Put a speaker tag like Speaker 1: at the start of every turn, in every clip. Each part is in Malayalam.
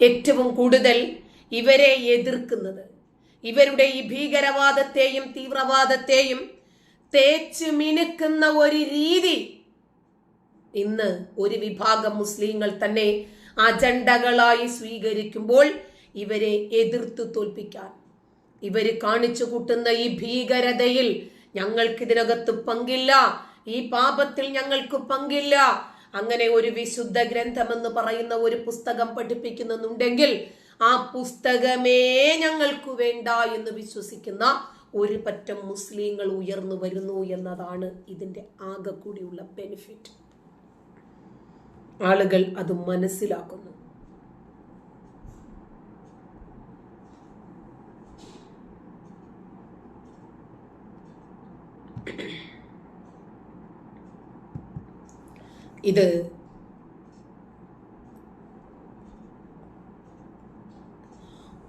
Speaker 1: ഏറ്റവും കൂടുതൽ ഇവരെ എതിർക്കുന്നത്. ഇവരുടെ ഈ ഭീകരവാദത്തെയും തീവ്രവാദത്തെയും തേച്ച് മിനുക്കുന്ന ഒരു രീതി. ഇന്ന് ഒരു വിഭാഗം മുസ്ലിങ്ങൾ തന്നെ അജണ്ടകളായി സ്വീകരിക്കുമ്പോൾ ഇവരെ എതിർത്ത് തോൽപ്പിക്കാൻ. ഇവർ കാണിച്ചു കൂട്ടുന്ന ഈ ഭീകരതയിൽ ഞങ്ങൾക്ക് ഇതിനകത്ത് പങ്കില്ല. ഈ പാപത്തിൽ ഞങ്ങൾക്ക് പങ്കില്ല. അങ്ങനെ ഒരു വിശുദ്ധ ഗ്രന്ഥം എന്ന് പറയുന്ന ഒരു പുസ്തകം പഠിപ്പിക്കുന്നുണ്ടെങ്കിൽ ആ പുസ്തകമേ ഞങ്ങൾക്ക് വേണ്ട എന്ന് വിശ്വസിക്കുന്ന ഒരു പറ്റം മുസ്ലിങ്ങൾ ഉയർന്നു വരുന്നു എന്നതാണ് ഇതിന്റെ ആകെ കൂടിയുള്ള ബെനിഫിറ്റ് ആളുകൾ അത് മനസ്സിലാക്കുന്നു. ഇത്.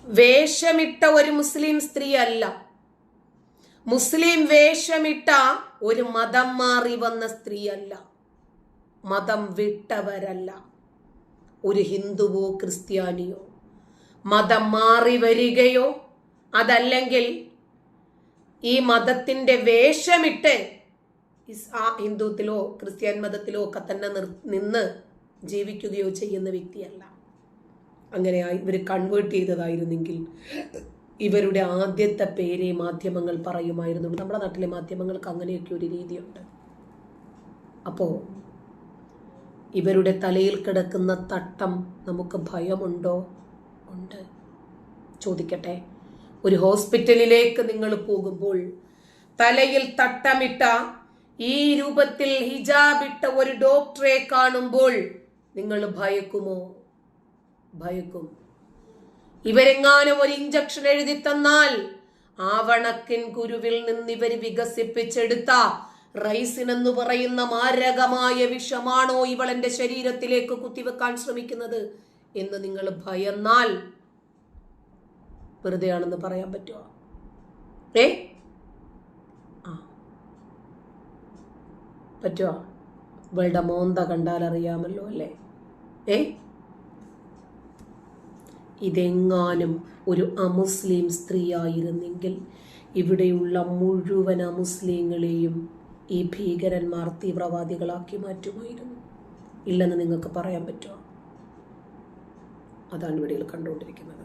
Speaker 1: വേഷമിട്ട ഒരു മുസ്ലിം സ്ത്രീ അല്ല മുസ്ലിം വേഷമിട്ട ഒരു മതം മാറി വന്ന സ്ത്രീ അല്ല മതം വിട്ടവരല്ല. ഒരു ഹിന്ദുവോ ക്രിസ്ത്യാനിയോ. മതം മാറി വരികയോ അതല്ലെങ്കിൽ ഈ മതത്തിന്റെ വേഷമിട്ട് ഇസ് ആ ഹിന്ദുത്തിലോ ക്രിസ്ത്യൻ മതത്തിലോ ഒക്കെ തന്നെ നിർ നിന്ന് ജീവിക്കുകയോ ചെയ്യുന്ന വ്യക്തിയല്ല. അങ്ങനെ ഇവർ കൺവേർട്ട് ചെയ്തതായിരുന്നെങ്കിൽ ഇവരുടെ ആദ്യത്തെ പേരെ മാധ്യമങ്ങൾ പറയുമായിരുന്നു. നമ്മുടെ നാട്ടിലെ മാധ്യമങ്ങൾക്ക് അങ്ങനെയൊക്കെ ഒരു രീതിയുണ്ട്. അപ്പോൾ ഇവരുടെ തലയിൽ കിടക്കുന്ന തട്ടം നമുക്ക് ഭയമുണ്ടോ? ഉണ്ട്. ചോദിക്കട്ടെ. ഒരു ഹോസ്പിറ്റലിലേക്ക് നിങ്ങൾ പോകുമ്പോൾ തലയിൽ തട്ടമിട്ട ഈ രൂപത്തിൽ ഹിജാബിട്ട ഒരു ഡോക്ടറെ കാണുമ്പോൾ നിങ്ങൾ ഭയക്കുമോ? ഭയക്കും. ഇവരെങ്ങാനും ഒരു ഇഞ്ചക്ഷൻ എഴുതി തന്നാൽ ആവണക്കിൻ കുരുവിൽ നിന്ന് ഇവർ വികസിപ്പിച്ചെടുത്ത റൈസിൻ എന്ന് പറയുന്ന മാരകമായ വിഷമാണോ ഇവൾ എന്റെ ശരീരത്തിലേക്ക് കുത്തിവെക്കാൻ ശ്രമിക്കുന്നത് എന്ന് നിങ്ങൾ ഭയന്നാൽ വെറുതെയാണെന്ന് പറയാൻ പറ്റുമോ? ഏ ആ പറ്റുമോ ഇവളുടെ മോന്ത കണ്ടാൽ അറിയാമല്ലോ അല്ലേ? ഏ? ഇതെങ്ങാനും ഒരു അമുസ്ലിം സ്ത്രീ ആയിരുന്നെങ്കിൽ ഇവിടെയുള്ള മുഴുവൻ അമുസ്ലിങ്ങളെയും ഈ ഭീകരന്മാർ തീവ്രവാദികളാക്കി മാറ്റുമായിരുന്നു. ഇല്ലെന്ന് നിങ്ങൾക്ക് പറയാൻ പറ്റുമോ അതാണ് ഇവിടെ കണ്ടുകൊണ്ടിരിക്കുന്നത്.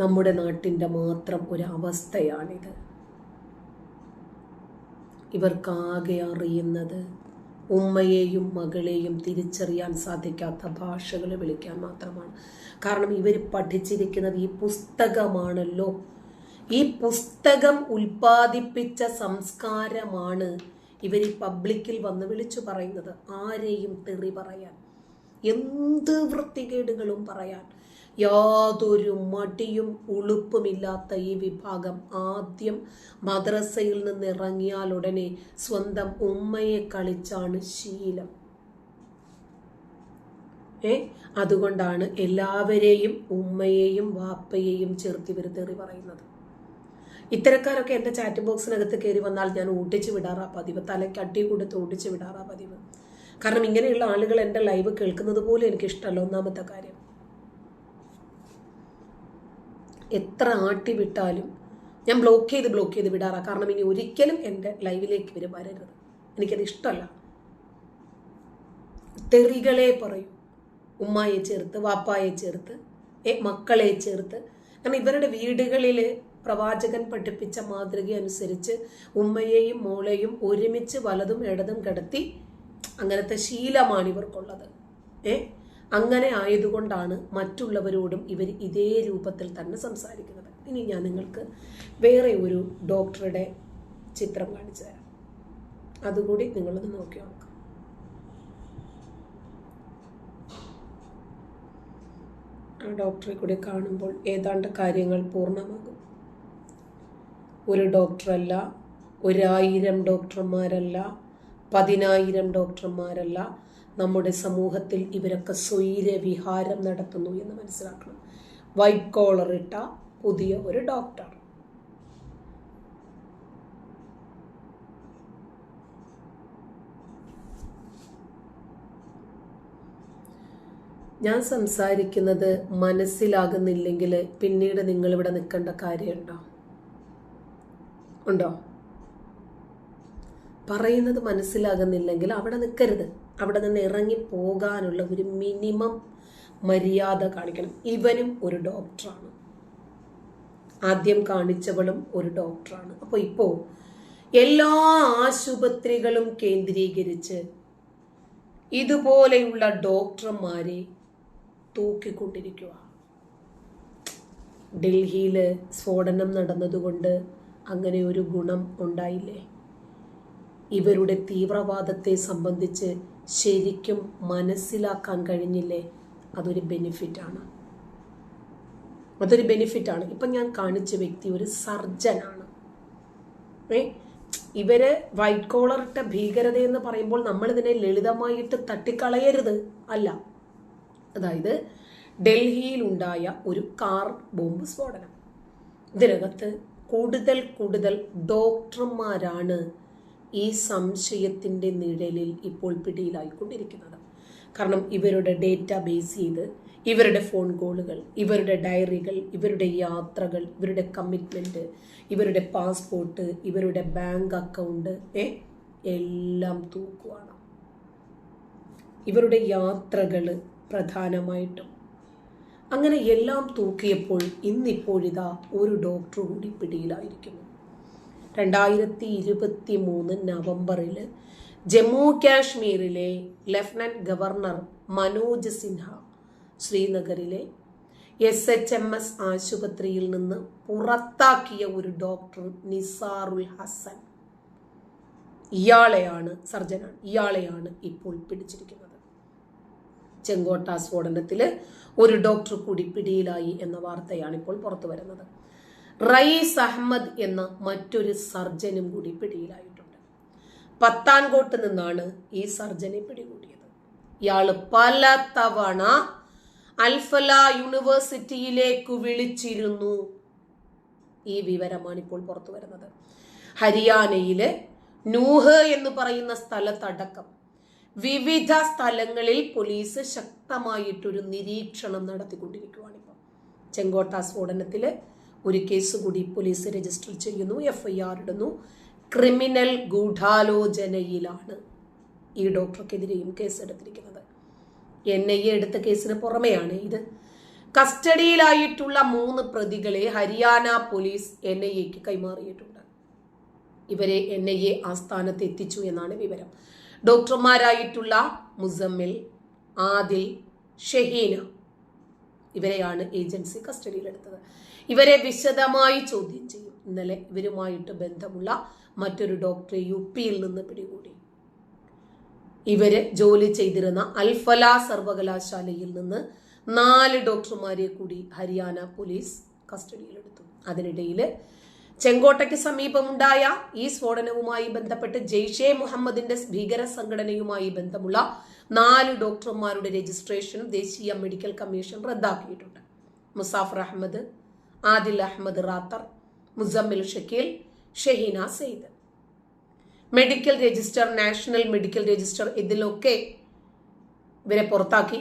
Speaker 1: നമ്മുടെ നാട്ടിന്റെ മാത്രം ഒരു അവസ്ഥയാണിത്. ഇവർക്കാകെ അറിയുന്നത് ഉമ്മയെയും മകളെയും തിരിച്ചറിയാൻ സാധിക്കാത്ത ഭാഷകളെ വിളിക്കാൻ മാത്രമാണ്. കാരണം ഇവർ പഠിച്ചിരിക്കുന്നത് ഈ പുസ്തകമാണല്ലോ. ഈ പുസ്തകം ഉൽപ്പാദിപ്പിച്ച സംസ്കാരമാണ് ഇവർ ഈ പബ്ലിക്കിൽ വന്ന് വിളിച്ചു പറയുന്നത്. ആരെയും തെറി പറയാൻ എന്ത് വൃത്തികേടുകളും പറയാൻ. യാതൊരു മടിയും ഉളുപ്പുമില്ലാത്ത ഈ വിഭാഗം ആദ്യം മദ്രസയിൽ നിന്ന് ഇറങ്ങിയാൽ ഉടനെ സ്വന്തം ഉമ്മയെ കളിച്ചാണ് ശീലം. ഏ? അതുകൊണ്ടാണ് എല്ലാവരെയും ഉമ്മയെയും വാപ്പയെയും ചേർത്തി വരുത്തേറി പറയുന്നത്. ഇത്തരക്കാരൊക്കെ എന്റെ ചാറ്റ് ബോക്സിനകത്ത് കയറി വന്നാൽ ഞാൻ ഓട്ടിച്ച് വിടാറാ പതിവ്. തലയ്ക്ക് അടി കൊടുത്ത് ഓട്ടിച്ച് വിടാറാ പതിവ്. കാരണം ഇങ്ങനെയുള്ള ആളുകൾ എന്റെ ലൈവ് കേൾക്കുന്നത് പോലും എനിക്കിഷ്ടമല്ല ഒന്നാമത്തെ കാര്യം. എത്ര ആട്ടി വിട്ടാലും ഞാൻ ബ്ലോക്ക് ചെയ്ത് ബ്ലോക്ക് ചെയ്ത് വിടാറാണ് കാരണം ഇനി ഒരിക്കലും എന്റെ ലൈവിലേക്ക് ഇവർ വരരുത്. എനിക്കത് ഇഷ്ടമല്ല. തെറികളെ പറയും. ഉമ്മായെ ചേർത്ത് വാപ്പായെ ചേർത്ത് മക്കളെ ചേർത്ത് കാരണം ഇവരുടെ വീടുകളിൽ പ്രവാചകൻ പഠിപ്പിച്ച മാതൃക അനുസരിച്ച് ഉമ്മയെയും മോളെയും ഒരുമിച്ച് വലതും ഇടതും കിടത്തി അങ്ങനത്തെ ശീലമാണ് ഇവർക്കുള്ളത് ഏ? അങ്ങനെ ആയതുകൊണ്ടാണ് മറ്റുള്ളവരോടും ഇവർ ഇതേ രൂപത്തിൽ തന്നെ സംസാരിക്കുന്നത്. ഇനി ഞാൻ നിങ്ങൾക്ക് വേറെ ഒരു ഡോക്ടറുടെ ചിത്രം കാണിച്ചു തരാം. അതുകൂടി നിങ്ങളൊന്ന് നോക്കി നോക്കാം. ആ ഡോക്ടറെ കൂടി കാണുമ്പോൾ ഏതാണ്ട് കാര്യങ്ങൾ പൂർണമാകും. ഒരു ഡോക്ടറല്ല ഒരായിരം ഡോക്ടർമാരല്ല പതിനായിരം ഡോക്ടർമാരല്ല നമ്മുടെ സമൂഹത്തിൽ ഇവരൊക്കെ സ്വൈരവിഹാരം നടത്തുന്നു എന്ന് മനസ്സിലാക്കണം. വൈറ്റ് കോളർ ഇട്ട പുതിയ ഒരു ഡോക്ടർ ഞാൻ സംസാരിക്കുന്നത് മനസ്സിലാകുന്നില്ലെങ്കിൽ പിന്നീട് നിങ്ങൾ ഇവിടെ നിൽക്കേണ്ട കാര്യമുണ്ടോ? ഉണ്ടോ? പറയുന്നത് മനസ്സിലാകുന്നില്ലെങ്കിൽ അവിടെ നിൽക്കരുത്. അവിടെ നിന്ന് ഇറങ്ങി പോകാനുള്ള ഒരു മിനിമം മര്യാദ കാണിക്കണം. ഇവനും ഒരു ഡോക്ടറാണ് ആദ്യം കാണിച്ചവളും ഒരു ഡോക്ടറാണ് അപ്പോൾ ഇപ്പോൾ എല്ലാ ആശുപത്രികളും കേന്ദ്രീകരിച്ച് ഇതുപോലെയുള്ള ഡോക്ടർമാരെ തൂക്കിക്കൊണ്ടിരിക്കുക ഡൽഹിയിൽ സ്ഫോടനം നടന്നതുകൊണ്ട് അങ്ങനെ ഒരു ഗുണം ഉണ്ടായില്ലേ? ഇവരുടെ തീവ്രവാദത്തെ സംബന്ധിച്ച് ശരിക്കും മനസ്സിലാക്കാൻ കഴിഞ്ഞില്ലേ? അതൊരു ബെനിഫിറ്റാണ് അതൊരു ബെനിഫിറ്റാണ് ഇപ്പം ഞാൻ കാണിച്ച വ്യക്തി ഒരു സർജനാണ്. ഏ? ഇവർ വൈറ്റ് കോളർ ഇട്ട ഭീകരത എന്ന് പറയുമ്പോൾ നമ്മൾ ഇതിനെ ലളിതമായിട്ട് തട്ടിക്കളയരുത് അല്ല. അതായത് ഡൽഹിയിലുണ്ടായ ഒരു കാർ ബോംബ് സ്ഫോടനം. ഇതിനകത്ത് കൂടുതൽ കൂടുതൽ ഡോക്ടർമാരാണ് ഈ സംശയത്തിന്റെ നിഴലിൽ ഇപ്പോൾ പിടിയിലായിക്കൊണ്ടിരിക്കുന്നത്. കാരണം ഇവരുടെ ഡേറ്റ ബേസ് ചെയ്ത് ഇവരുടെ ഫോൺ കോളുകൾ ഇവരുടെ ഡയറികൾ ഇവരുടെ യാത്രകൾ ഇവരുടെ കമ്മിറ്റ്മെന്റ് ഇവരുടെ പാസ്പോർട്ട് ഇവരുടെ ബാങ്ക് അക്കൗണ്ട് ഏ എല്ലാം തൂക്കുവാണ്. ഇവരുടെ യാത്രകൾ പ്രധാനമായിട്ടും. അങ്ങനെ എല്ലാം തൂക്കിയപ്പോൾ ഇന്നിപ്പോഴിതാ ഒരു ഡോക്ടർ കൂടി പിടിയിലായിരിക്കുന്നു. രണ്ടായിരത്തി ഇരുപത്തി മൂന്ന് നവംബറിൽ ജമ്മു കാശ്മീരിലെ ലഫ്റ്റനന്റ് ഗവർണർ മനോജ് സിൻഹ ശ്രീനഗറിലെ എസ് എച്ച് എം എസ് ആശുപത്രിയിൽ നിന്ന് പുറത്താക്കിയ ഒരു ഡോക്ടർ നിസാറുൽ ഹസൻ. ഇയാളെയാണ് സർജനാണ് ഇയാളെയാണ് ഇപ്പോൾ പിടിച്ചിരിക്കുന്നത്. ചെങ്കോട്ട സ്ഫോടനത്തിൽ ഒരു ഡോക്ടർ കൂടി പിടിയിലായി എന്ന വാർത്തയാണ് ഇപ്പോൾ പുറത്തു വരുന്നത് റയീസ് അഹമ്മദ് എന്ന മറ്റൊരു സർജനും കൂടി പിടിയിലായിട്ടുണ്ട്. പത്താൻകോട്ട് നിന്നാണ് ഈ സർജനെ പിടികൂടിയത്. ഇയാൾ പല തവണ അൽഫല യൂണിവേഴ്സിറ്റിയിലേക്ക് വിളിച്ചിരുന്നു. ഈ വിവരമാണ് ഇപ്പോൾ പുറത്തു വരുന്നത്. ഹരിയാനയിലെ നൂഹ് എന്ന് പറയുന്ന സ്ഥലത്തടക്കം വിവിധ സ്ഥലങ്ങളിൽ പോലീസ് ശക്തമായിട്ടൊരു നിരീക്ഷണം നടത്തിക്കൊണ്ടിരിക്കുകയാണ് ഇപ്പം ചെങ്കോട്ട സ്ഫോടനത്തിൽ ഒരു കേസ് കൂടി പോലീസ് രജിസ്റ്റർ ചെയ്യുന്നു. എഫ് ഐ ആർ ഇടുന്നു. ക്രിമിനൽ ഗൂഢാലോചനയിലാണ് ഈ ഡോക്ടർക്കെതിരെയും കേസെടുത്തിരിക്കുന്നത്. എൻ ഐ എ എടുത്ത കേസിന് പുറമെയാണ് ഇത്. കസ്റ്റഡിയിലായിട്ടുള്ള മൂന്ന് പ്രതികളെ ഹരിയാന പോലീസ് എൻ ഐ എക്ക് കൈമാറിയിട്ടുണ്ട്. ഇവരെ എൻ ഐ എ ആസ്ഥാനത്ത് എത്തിച്ചു എന്നാണ് വിവരം. ഡോക്ടർമാരായിട്ടുള്ള മുസമ്മിൽ ആദിൽ ഷഹീന ഇവരെയാണ് ഏജൻസി കസ്റ്റഡിയിലെടുത്തത്. ഇവരെ വിശദമായി ചോദ്യം ചെയ്യും. ഇന്നലെ ഇവരുമായിട്ട് ബന്ധമുള്ള മറ്റൊരു ഡോക്ടറെ യു പിയിൽ നിന്ന് പിടികൂടി. ഇവർ ജോലി ചെയ്തിരുന്ന അൽഫല സർവകലാശാലയിൽ നിന്ന് നാല് ഡോക്ടർമാരെ കൂടി ഹരിയാന പോലീസ് കസ്റ്റഡിയിലെടുത്തു. അതിനിടയിൽ ചെങ്കോട്ടയ്ക്ക് സമീപമുണ്ടായ ഈ സ്ഫോടനവുമായി ബന്ധപ്പെട്ട് ജെയ്ഷെ മുഹമ്മദിന്റെ ഭീകര സംഘടനയുമായി ബന്ധമുള്ള നാല് ഡോക്ടർമാരുടെ രജിസ്ട്രേഷൻ ദേശീയ മെഡിക്കൽ കമ്മീഷൻ റദ്ദാക്കിയിട്ടുണ്ട്. Muzaffar Ahmed Adil Ahmed Rather Muzammil Shakeel Shaheena Saeed. Medical register national medical register ഇതിലൊക്കെ ഇവരെ പുറത്താക്കി.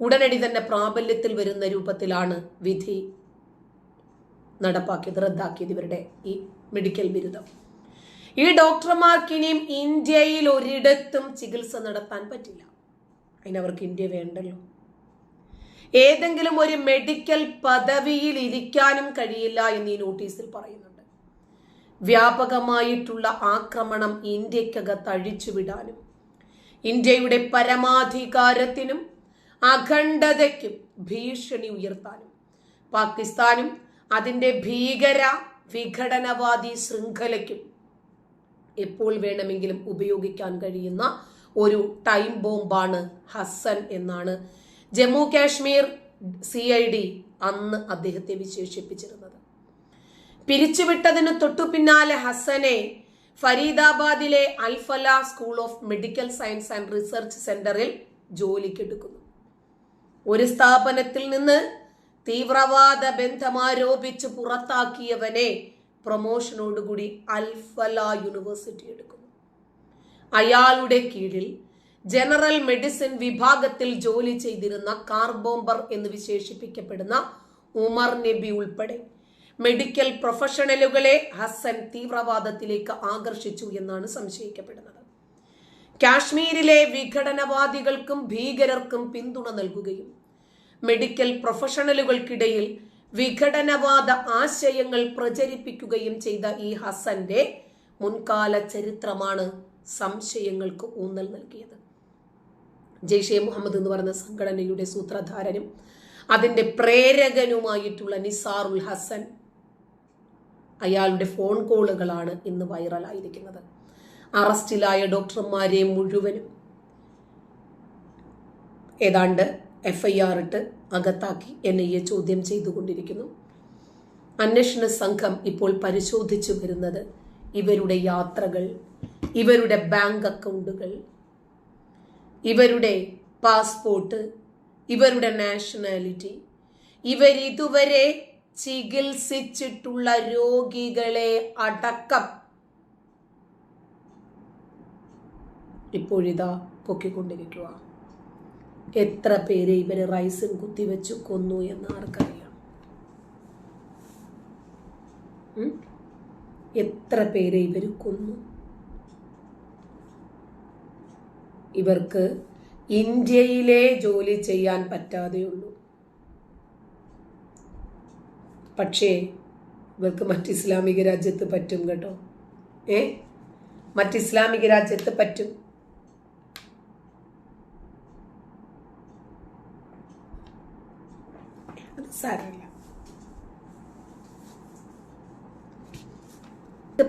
Speaker 1: ഉടനടി തന്നെ പ്രാബല്യത്തിൽ വരുന്ന രൂപത്തിലാണ് വിധി നടപ്പാക്കിയത് റദ്ദാക്കിയത് ഇവരുടെ ഈ മെഡിക്കൽ ബിരുദം. ഈ ഡോക്ടർമാർക്ക് ഇനിയും ഇന്ത്യയിൽ ഒരിടത്തും ചികിത്സ നടത്താൻ പറ്റില്ല. അതിനവർക്ക് ഇന്ത്യ വേണ്ടല്ലോ. ഏതെങ്കിലും ഒരു മെഡിക്കൽ പദവിയിൽ ഇരിക്കാനും കഴിയില്ല എന്ന് ഈ നോട്ടീസിൽ പറയുന്നുണ്ട്. വ്യാപകമായിട്ടുള്ള ആക്രമണം ഇന്ത്യക്കകത്ത് അഴിച്ചുവിടാനും ഇന്ത്യയുടെ പരമാധികാരത്തിനും അഖണ്ഡതയ്ക്കും ഭീഷണി ഉയർത്താനും പാകിസ്ഥാനും അതിന്റെ ഭീകര വിഘടനവാദി ശൃംഖലയ്ക്കും എപ്പോൾ വേണമെങ്കിലും ഉപയോഗിക്കാൻ കഴിയുന്ന ഒരു ടൈം ബോംബാണ് ഹസൻ എന്നാണ് Jammu Kashmir C I D അന്ന് അദ്ദേഹത്തെ വിശേഷിപ്പിച്ചിരുന്നത്. പിരിച്ചുവിട്ടതിന് തൊട്ടു പിന്നാലെ ഹസനെ ഫരീദാബാദിലെ Al Falah school of medical science and research സെന്ററിൽ ജോലിക്കെടുക്കുന്നു. ഒരു സ്ഥാപനത്തിൽ നിന്ന് തീവ്രവാദ ബന്ധമാരോപിച്ച് പുറത്താക്കിയവനെ പ്രൊമോഷനോടുകൂടി അൽഫല യൂണിവേഴ്സിറ്റി എടുക്കുന്നു. അയാളുടെ കീഴിൽ ജനറൽ മെഡിസിൻ വിഭാഗത്തിൽ ജോലി ചെയ്തിരുന്ന കാർ ബോംബർ എന്ന് വിശേഷിപ്പിക്കപ്പെടുന്ന ഉമർ നബി ഉൾപ്പെടെ. മെഡിക്കൽ പ്രൊഫഷണലുകളെ ഹസൻ തീവ്രവാദത്തിലേക്ക് ആകർഷിച്ചു എന്നാണ് സംശയിക്കപ്പെടുന്നത്. കാശ്മീരിലെ വിഘടനവാദികൾക്കും ഭീകരർക്കും പിന്തുണ നൽകുകയും മെഡിക്കൽ പ്രൊഫഷണലുകൾക്കിടയിൽ വിഘടനവാദ ആശയങ്ങൾ പ്രചരിപ്പിക്കുകയും ചെയ്ത ഈ ഹസന്റെ മുൻകാല ചരിത്രമാണ് സംശയങ്ങൾക്ക് ഊന്നൽ നൽകിയത്. ജെയ്ഷെ മുഹമ്മദ് എന്ന് പറയുന്ന സംഘടനയുടെ സൂത്രധാരനും അതിന്റെ പ്രേരകനുമായിട്ടുള്ള നിസാറുൽ ഹസൻ അയാളുടെ ഫോൺ കോളുകളാണ് ഇന്ന് വൈറലായിരിക്കുന്നത്. അറസ്റ്റിലായ ഡോക്ടർമാരെ മുഴുവനും ഏതാണ്ട് എഫ് ഐ ആർ ഇട്ട് അകത്താക്കി എൻ ഐ എ ചോദ്യം ചെയ്തുകൊണ്ടിരിക്കുന്നു. അന്വേഷണ സംഘം ഇപ്പോൾ പരിശോധിച്ചു വരുന്നത് ഇവരുടെ യാത്രകൾ ഇവരുടെ ബാങ്ക് അക്കൗണ്ടുകൾ ഇവരുടെ പാസ്പോർട്ട് ഇവരുടെ നാഷണാലിറ്റി ഇവരിതുവരെ ചികിത്സിച്ചിട്ടുള്ള രോഗികളെ അടക്കം ഇപ്പോഴിതാ പൊക്കിക്കൊണ്ടിരിക്കുക എത്ര പേരെ ഇവർ റൈസിൻ കുത്തിവെച്ചു കൊന്നു എന്ന് ആർക്കറിയാം? എത്ര പേരെ ഇവർ കൊന്നു? ഇവർക്ക് ഇന്ത്യയിലെ ജോലി ചെയ്യാൻ പറ്റാതെയുള്ളൂ. പക്ഷേ ഇവർക്ക് മറ്റ് ഇസ്ലാമിക രാജ്യത്ത് പറ്റും കേട്ടോ. ഏ? മറ്റ് ഇസ്ലാമിക രാജ്യത്ത് പറ്റും. അത് സാരമില്ല.